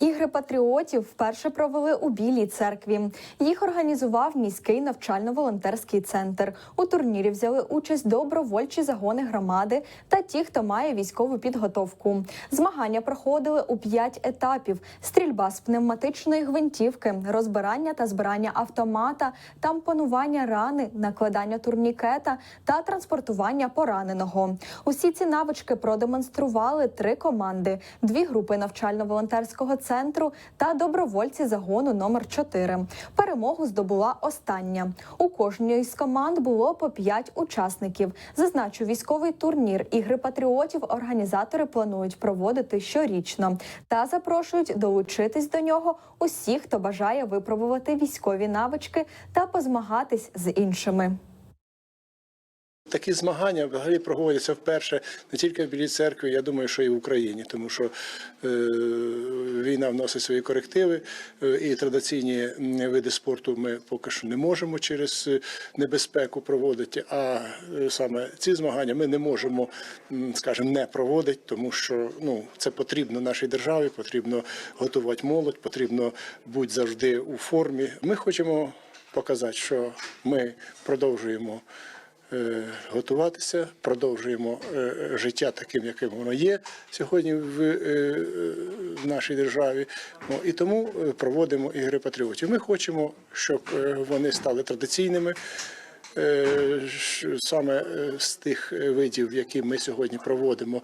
Ігри патріотів вперше провели у Білій церкві. Їх організував міський навчально-волонтерський центр. У турнірі взяли участь добровольчі загони громади та ті, хто має військову підготовку. Змагання проходили у п'ять етапів: стрільба з пневматичної гвинтівки, розбирання та збирання автомата, тампонування рани, накладання турнікета та транспортування пораненого. Усі ці навички продемонстрували три команди: дві групи навчально-волонтерського центру та добровольці загону номер 4 Перемогу здобула остання. У кожній з команд було по п'ять учасників. Зазначу, військовий турнір ігри патріотів організатори планують проводити щорічно та запрошують долучитись до нього усіх, хто бажає випробувати військові навички та позмагатись з іншими. Такі змагання взагалі проводяться вперше не тільки в Білій церкві, я думаю, що і в Україні, тому що е, війна вносить свої корективи, е, і традиційні види спорту ми поки що не можемо через е, небезпеку проводити. А е, саме ці змагання ми не можемо, скажімо, не проводити, тому що ну це потрібно нашій державі, потрібно готувати молодь, потрібно бути завжди у формі. Ми хочемо показати, що ми продовжуємо готуватися, продовжуємо е, життя таким, яким воно є сьогодні в, е, е, нашій державі. Ну, і тому е, проводимо ігри патріотів. Ми хочемо, щоб е, вони стали традиційними. е, Саме е, з тих е, видів, які ми сьогодні проводимо,